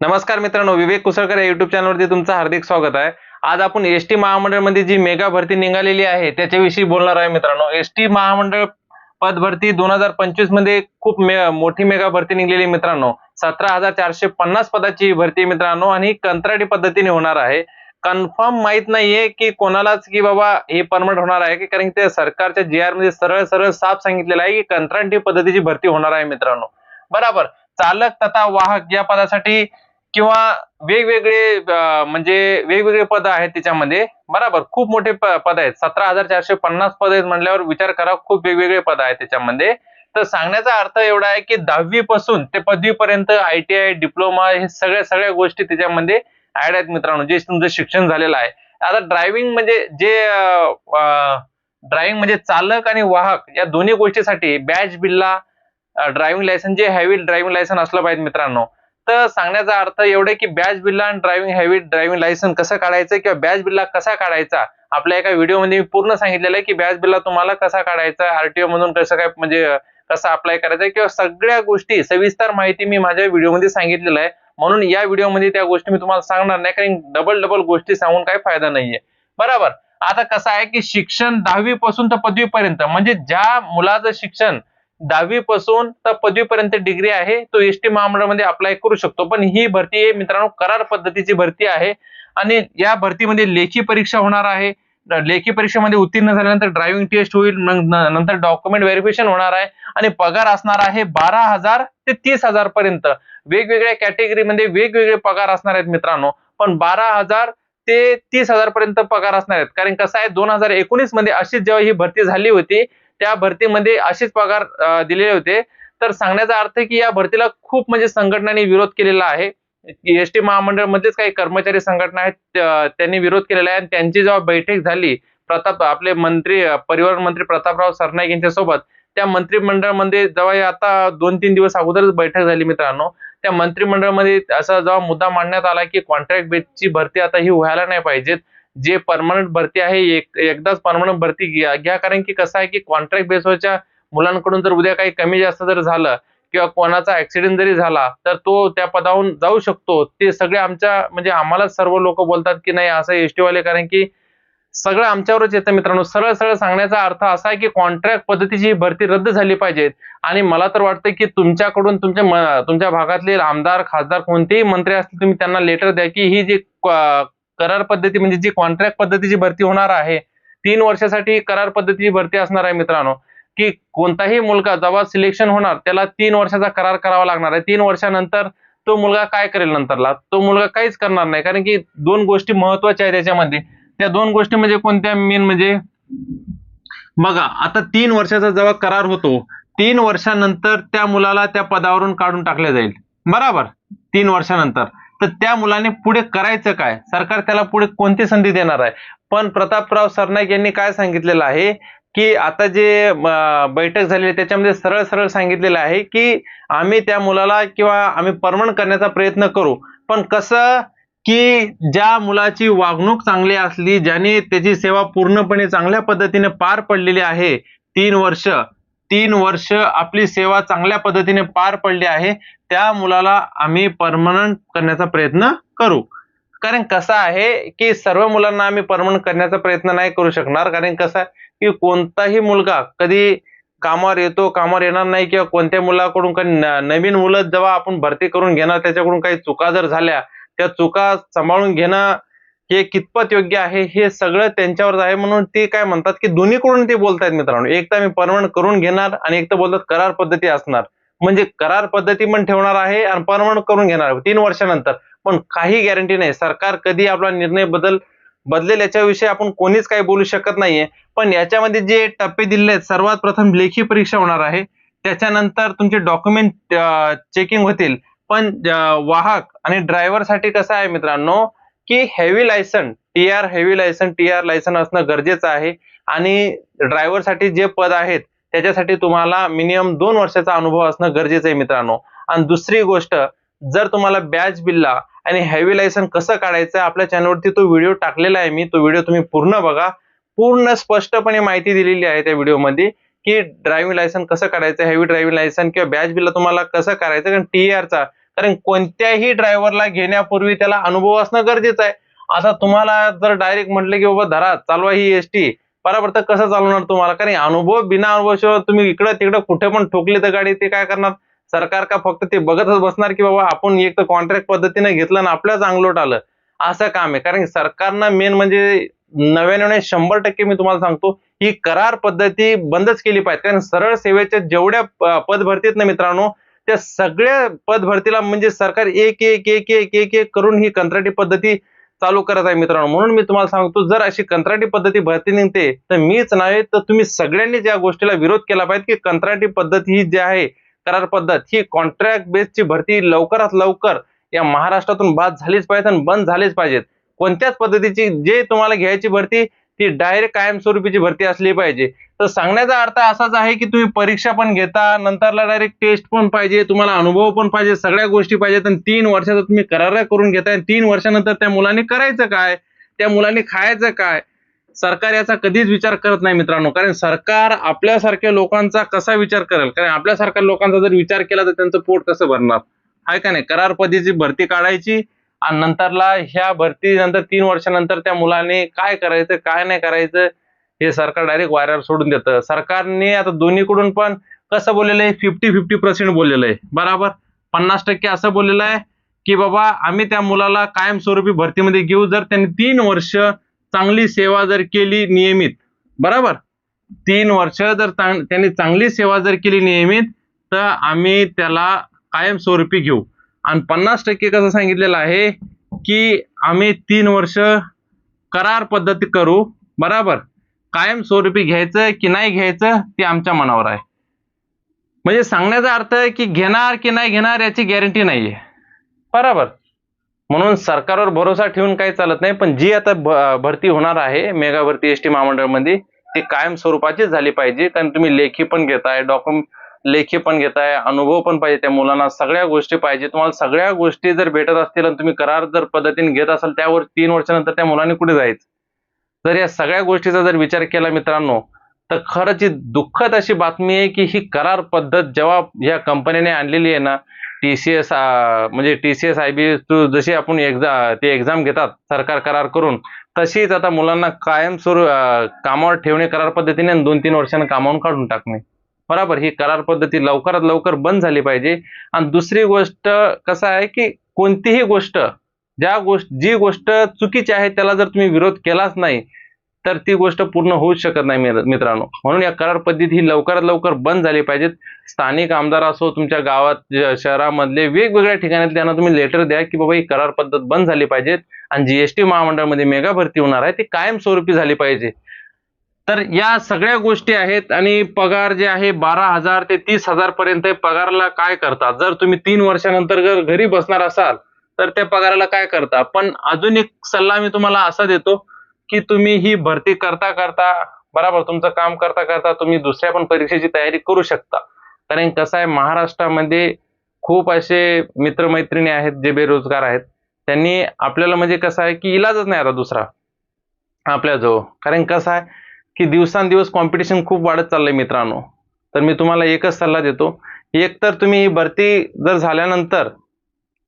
नमस्कार मित्रांनो विवेक कुसळकर या युट्यूब चॅनलवरती तुमचं हार्दिक स्वागत आहे. आज आपण एस टी महामंडळमध्ये जी मेगा भरती निघालेली आहे त्याच्याविषयी बोलणार आहे मित्रांनो. एस टी महामंडळ पद भरती दोन हजार पंचवीसमध्ये खूप मे- मोठी मेगा भरती निघलेली मित्रांनो. सतरा हजार चारशे पन्नास पदाची भरती मित्रांनो आणि कंत्राटी पद्धतीने होणार आहे. कन्फर्म माहीत नाहीये की कोणालाच की बाबा हे परमनंट होणार आहे की कारण ते सरकारच्या जी आरमध्ये सरळ सरळ साफ सांगितलेलं आहे की कंत्राटी पद्धतीची भरती होणार आहे मित्रांनो. बरोबर. चालक तथा वाहक या पदासाठी किंवा वेगवेगळे म्हणजे वेगवेगळे पद आहेत त्याच्यामध्ये. बरोबर खूप मोठे प- पद आहेत. सतरा हजार चारशे पन्नास पद आहेत म्हणल्यावर विचार करा खूप वेगवेगळे पद आहेत त्याच्यामध्ये. तर सांगण्याचा अर्थ एवढा आहे की दहावी पासून ते पदवीपर्यंत आय टी आय डिप्लोमा हे सगळ्या सगळ्या गोष्टी त्याच्यामध्ये ऍड आहेत मित्रांनो जे तुमचं शिक्षण झालेलं आहे. आता ड्रायव्हिंग म्हणजे जे ड्रायव्हिंग म्हणजे चालक आणि वाहक या दोन्ही गोष्टीसाठी बॅच बिल्ला ड्रायव्हिंग लायसन जे हॅवी ड्रायव्हिंग लायसन असलं पाहिजे मित्रांनो. सांगण्याचा अर्थ एवढे की बॅच बिल्ला आणि ड्रायव्हिंग हेवी ड्रायव्हिंग लायसन कसं काढायचं किंवा बॅच बिल्ला कसा काढायचा? आपल्या एका व्हिडिओमध्ये मी पूर्ण सांगितलेलं आहे की बॅच बिल्ला तुम्हाला कसा काढायचा आरटीओ मधून कसं काय म्हणजे कसं अप्लाय करायचं किंवा सगळ्या गोष्टी सविस्तर माहिती मी माझ्या व्हिडिओमध्ये सांगितलेलं आहे. म्हणून या व्हिडिओमध्ये त्या गोष्टी मी तुम्हाला सांगणार नाही कारण डबल डबल गोष्टी सांगून काही फायदा नाहीये. बरोबर? आता कसं आहे की शिक्षण दहावी पासून तर पदवीपर्यंत म्हणजे ज्या मुलाचं शिक्षण दहावी पासून तर पदवीपर्यंत डिग्री आहे. तो एस टी महामंडळामध्ये अप्लाय करू शकतो. पण ही भरती आहे मित्रांनो करार पद्धतीची भरती आहे. आणि या भरतीमध्ये लेखी परीक्षा होणार आहे. लेखी परीक्षेमध्ये उत्तीर्ण झाल्यानंतर ड्रायव्हिंग टेस्ट होईल. न- नंतर डॉक्युमेंट व्हेरिफिकेशन होणार आहे. आणि पगार असणार आहे बारा हजार ते तीस हजार पर्यंत. वेगवेगळ्या कॅटेगरीमध्ये वेगवेगळे पगार असणार आहेत मित्रांनो. पण बारा हजार ते तीस हजार पर्यंत पगार असणार आहेत. कारण कसं आहे दोन हजार एकोणीसमध्ये अशीच जेव्हा ही भरती झाली होती त्या भरतीमध्ये असेच पगार दिलेले होते. तर सांगण्याचा अर्थ की या भरतीला खूप म्हणजे संघटनांनी विरोध केलेला आहे. एस टी महामंडळ मध्येच काही कर्मचारी संघटना आहेत त्यांनी विरोध केलेला आहे. आणि त्यांची जेव्हा बैठक झाली प्रताप आपले मंत्री परिवहन मंत्री प्रतापराव सरनाईक यांच्यासोबत त्या मंत्रिमंडळामध्ये जेव्हा आता दोन तीन दिवस अगोदरच बैठक झाली मित्रांनो त्या मंत्रिमंडळामध्ये असा जेव्हा मुद्दा मांडण्यात आला की कॉन्ट्रॅक्ट बेसची भरती आता ही व्हायला नाही पाहिजेत जे परमनंट भरती आहे एक एकदाच परमनंट भरती घ्या घ्या. कारण की कसं आहे की कॉन्ट्रॅक्ट बेसवरच्या मुलांकडून जर उद्या काही कमी जास्त जर झालं किंवा कोणाचा ऍक्सिडेंट जरी झाला तर तो त्या पदावरून जाऊ शकतो. ते सगळे आमच्या म्हणजे आम्हालाच सर्व लोक बोलतात की नाही असं एस वाले कारण की सगळं आमच्यावरच येतं मित्रांनो. सरळ सरळ सांगण्याचा अर्थ असा आहे की कॉन्ट्रॅक्ट पद्धतीची ही भरती रद्द झाली पाहिजे. आणि मला तर वाटतं की तुमच्याकडून तुमच्या म- तुमच्या भागातले आमदार खासदार कोणतेही मंत्री असतील तुम्ही त्यांना लेटर द्या की ही जी करार पद्धती म्हणजे जी कॉन्ट्रॅक्ट पद्धतीची भरती होणार आहे तीन वर्षासाठी करार पद्धतीची भरती असणार आहे मित्रांनो. की कोणताही मुलगा जेव्हा सिलेक्शन होणार त्याला तीन वर्षाचा करार करावा लागणार आहे. तीन वर्षानंतर तो मुलगा काय करेल नंतरला? तो मुलगा काहीच करणार नाही. कारण की दोन गोष्टी महत्त्वाच्या आहेत त्याच्यामध्ये त्या दोन गोष्टी म्हणजे कोणत्या? मेन म्हणजे बघा आता तीन वर्षाचा जेव्हा करार होतो तीन वर्षानंतर त्या मुलाला त्या पदावरून काढून टाकले जाईल. बराबर? तीन वर्षानंतर. तर त्या मुलाने पुढे करायचं काय? सरकार त्याला पुढे कोणती संधी देणार आहे? पण प्रतापराव सरनाईक यांनी काय सांगितलेलं आहे की आता जे बैठक झालेली आहे त्याच्यामध्ये सरळ सरळ सांगितलेलं आहे की आम्ही त्या मुलाला किंवा आम्ही परमण करण्याचा प्रयत्न करू. पण कसं की ज्या मुलाची वागणूक चांगली असली ज्याने त्याची सेवा पूर्णपणे चांगल्या पद्धतीने पार पडलेली आहे तीन वर्ष तीन वर्ष आपली सेवा चांगल्या पद्धतीने पार पडली आहे. त्या मुलाला आम्ही परमनंट करण्याचा प्रयत्न करू. कारण कसं आहे की सर्व मुलांना आम्ही परमनंट करण्याचा प्रयत्न नाही करू शकणार. कारण कसं आहे की कोणताही मुलगा कधी कामावर येतो कामावर येणार नाही किंवा कोणत्या मुलाकडून काही नवीन मुलं जेव्हा आपण भरती करून घेणार त्याच्याकडून काही चुका जर झाल्या त्या चुका सांभाळून घेणं हे कितपत योग्य आहे हे सगळं त्यांच्यावर आहे म्हणून ते काय म्हणतात की दोन्हीकडून ते बोलतायत मित्रांनो. एक तर आम्ही परमनंट करून घेणार आणि एक तर बोलतात करार पद्धती असणार. म्हणजे करार पद्धती पण ठेवणार आहे आणि परमनंट करून घेणार तीन वर्षानंतर. पण काही गॅरंटी नाही. सरकार कधी आपला निर्णय बदल बदलेल याच्याविषयी आपण कोणीच काही बोलू शकत नाहीये. पण याच्यामध्ये जे टप्पे दिले आहेत सर्वात प्रथम लेखी परीक्षा होणार आहे. त्याच्यानंतर तुमचे डॉक्युमेंट चेकिंग होतील. पण वाहक आणि ड्रायव्हरसाठी कसं आहे मित्रांनो की heavy licence T R heavy licence T R licence असणं गरजेचं आहे. आणि ड्रायव्हरसाठी जे पद आहेत त्याच्यासाठी तुम्हाला मिनिमम दोन वर्षाचा अनुभव असणं गरजेचं आहे मित्रांनो. आणि दुसरी गोष्ट जर तुम्हाला बॅच बिल्ला आणि हेवी लायसन कसं काढायचं आपल्या चॅनलवरती तो व्हिडिओ टाकलेला आहे मी तो व्हिडिओ तुम्ही पूर्ण बघा. पूर्ण स्पष्टपणे माहिती दिलेली आहे त्या व्हिडिओमध्ये की ड्रायव्हिंग लायसन कसं काढायचं हेवी ड्रायव्हिंग लायसन किंवा बॅच बिल्ला तुम्हाला कसं करायचं कारण टी आरचा कारण कोणत्याही ड्रायव्हरला घेण्यापूर्वी त्याला अनुभव असणं गरजेचं आहे. आता तुम्हाला जर डायरेक्ट म्हटलं की बाबा धरा चालवा ही एसटी बरोबर तर कसं चालवणार तुम्हाला? कारण अनुभव बिना अनुभवाशिवाय तुम्ही इकडं तिकडं कुठे पण ठोकले तर गाडी ते काय करणार? सरकार का फक्त ते बघतच बसणार की बाबा आपण एक तर कॉन्ट्रॅक्ट पद्धतीने घेतलं आणि आपल्याच अंगलोट आलं. असं काम आहे. कारण सरकारनं मेन म्हणजे नव्याने शंभर टक्के मी तुम्हाला सांगतो ही करार पद्धती बंदच केली पाहिजे. कारण सरळ सेवेच्या जेवढ्या प- पद भरतीत ना मित्रांनो त्या सगळ्या पद भरतीला म्हणजे सरकार एक एक एक एक एक एक करून ही कंत्राटी पद्धती चालू करत आहे मित्रांनो. म्हणून मी तुम्हाला सांगतो जर अशी कंत्राटी पद्धती भरती निघते तर मीच नाही तर तुम्ही सगळ्यांनी ज्या गोष्टीला विरोध केला पाहिजे की कंत्राटी पद्धत ही जी आहे करार पद्धत ही कॉन्ट्रॅक्ट बेसची भरती लवकरात लवकर या महाराष्ट्रातून बाद झालीच पाहिजे आणि बंद झालीच पाहिजेत. कोणत्याच पद्धतीची जे तुम्हाला घ्यायची भरती ती डायरेक्ट कायमस्वरूपीची भरती असली पाहिजे. तर सांगण्याचा अर्थ असाच आहे की तुम्ही परीक्षा पण घेता नंतरला डायरेक्ट टेस्ट पण पाहिजे तुम्हाला अनुभव पण पाहिजे सगळ्या गोष्टी पाहिजेत आणि तीन वर्षाचा तुम्ही करार करून घेताय तीन वर्षानंतर त्या मुलांनी करायचं काय त्या मुलांनी खायचं काय? सरकार याचा कधीच विचार करत नाही मित्रांनो कारण सरकार आपल्यासारख्या लोकांचा कसा विचार करेल? कारण आपल्यासारख्या लोकांचा जर विचार केला तर त्यांचं पोट कसं भरणार? आहे का नाही? करार भरती काढायची आणि नंतरला ह्या भरती नंतर तीन वर्षानंतर त्या मुलाने काय करायचं काय नाही करायचं हे सरकार डायरेक्ट वाऱ्यावर सोडून देतं. सरकारने आता दोन्हीकडून पण कसं बोललेलं आहे? फिफ्टी फिफ्टी पर्सेंट बोललेलं आहे. बराबर? पन्नास टक्के असं बोललेलं आहे की बाबा आम्ही त्या मुलाला कायमस्वरूपी भरतीमध्ये घेऊ जर त्यांनी तीन वर्ष चांगली सेवा जर केली नियमित. बरोबर? तीन वर्ष जर चांग- त्यांनी चांगली सेवा जर केली नियमित तर आम्ही त्याला कायमस्वरूपी घेऊ. आणि पन्नास टक्के कसं सांगितलेलं आहे की आम्ही तीन वर्ष करार पद्धती करू. बराबर? कायमस्वरूपी घ्यायचं की नाही घ्यायचं ते आमच्या मनावर आहे. म्हणजे सांगण्याचा अर्थ आहे की घेणार की नाही घेणार याची गॅरंटी नाहीये. बरोबर. म्हणून सरकारवर भरोसा ठेवून काही चालत नाही पण जी आता भरती होणार आहे मेगा भरती एस टी महामंडळमध्ये ती कायम स्वरूपाचीच झाली पाहिजे. कारण तुम्ही लेखी पण घेताय डॉक्युमेंट लेखी पण घेताय अनुभव पण पाहिजे त्या मुलांना सगळ्या गोष्टी पाहिजे. तुम्हाला सगळ्या गोष्टी जर भेटत असतील आणि तुम्ही करार जर पद्धतीने घेत असाल त्यावर तीन वर्षानंतर त्या मुलांनी कुठे जायचं? जर या सगळ्या गोष्टीचा जर विचार केला मित्रांनो तर खरंच ही दुःखद अशी बातमी आहे की ही करार पद्धत जेव्हा या कंपनीने आणलेली आहे ना टी सी एस म्हणजे T C S I B जशी आपण एक्झा ते एक्झाम घेतात सरकार करार करून तशीच आता मुलांना कायमस्वरूप सुरू कामावर ठेवणे करार पद्धतीने आणि दोन तीन वर्षांना कामावून काढून टाकणे. बरोबर ही करार पद्धती लवकरात लवकर बंद झाली पाहिजे. आणि दुसरी गोष्ट कसं आहे की कोणतीही गोष्ट ज्या गोष्ट जी गोष्ट चुकीची आहे त्याला जर तुम्ही विरोध केलाच नाही तर ती गोष्ट पूर्ण होऊच शकत नाही मित्रांनो. म्हणून या करार पद्धती ही लवकरात लवकर बंद झाली पाहिजेत. स्थानिक आमदार असो तुमच्या गावात शहरामधले वेगवेगळ्या ठिकाणी त्यांना तुम्ही लेटर द्या की बाबा ही करार पद्धत बंद झाली पाहिजेत आणि जीएसटी महामंडळामध्ये मेगा भरती होणार आहे ती कायमस्वरूपी झाली पाहिजे. तर या सगळ्या गोष्टी आहेत आणि पगार जे आहे बारा हजार ते तीस हजार पर्यंत पगारला पगाराला काय करतात? जर तुम्ही तीन वर्षानंतर जर घरी बसणार असाल तर त्या पगाराला काय करता? पण अजून एक सल्ला मी तुम्हाला असा देतो की तुम्ही ही भरती करता करता बरोबर तुमचं काम करता करता तुम्ही दुसऱ्या पण परीक्षेची तयारी करू शकता. कारण कसं आहे महाराष्ट्रामध्ये खूप असे मित्रमैत्रिणी आहेत जे बेरोजगार आहेत. त्यांनी आपल्याला म्हणजे कसं आहे की इलाजच नाही आता दुसरा आपल्याजवळ. कारण कसं आहे की दिवसांदिवस कॉम्पिटिशन खूप वाढत चाललंय मित्रांनो. तर मी तुम्हाला एकच सल्ला देतो. एक तर तुम्ही ही भरती जर झाल्यानंतर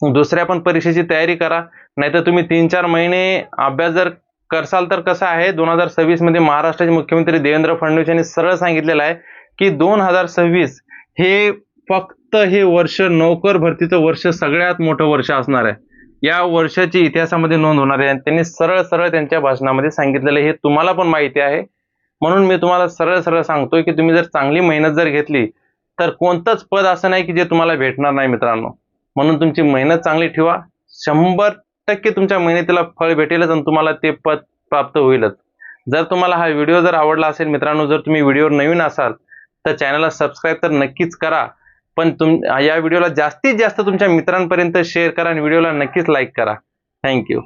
दुसऱ्या पण परीक्षेची तयारी करा. नाहीतर तुम्ही तीन चार महिने अभ्यास जर करसाल तर कसं आहे दोन हजार सव्वीसमध्ये महाराष्ट्राचे मुख्यमंत्री देवेंद्र फडणवीस यांनी सरळ सांगितलेलं आहे की दोन हजार सव्वीस हे फक्त हे वर्ष नोकर भरतीचं वर्ष सगळ्यात मोठं वर्ष असणार आहे. या वर्षाची इतिहासामध्ये नोंद होणार आहे. आणि त्यांनी सरळ सरळ त्यांच्या भाषणामध्ये सांगितलेलं आहे. हे तुम्हाला पण माहिती आहे. म्हणून मी तुम्हाला सरळ सरळ सांगतोय की तुम्ही जर चांगली मेहनत जर घेतली तर कोणतंच पद असं नाही की जे तुम्हाला भेटणार नाही मित्रांनो. म्हणून तुमची मेहनत चांगली ठेवा. शंभर टक्के तुमच्या मेहनतीला फळ भेटेलच आणि तुम्हाला ते पद प्राप्त होईलच. जर तुम्हाला हा व्हिडिओ जर आवडला असेल मित्रांनो जर तुम्ही व्हिडिओवर नवीन असाल तर चॅनलला सबस्क्राईब तर नक्कीच करा. पण तुम या व्हिडिओला जास्तीत जास्त तुमच्या मित्रांपर्यंत शेअर करा आणि व्हिडिओला नक्कीच लाईक करा. थँक्यू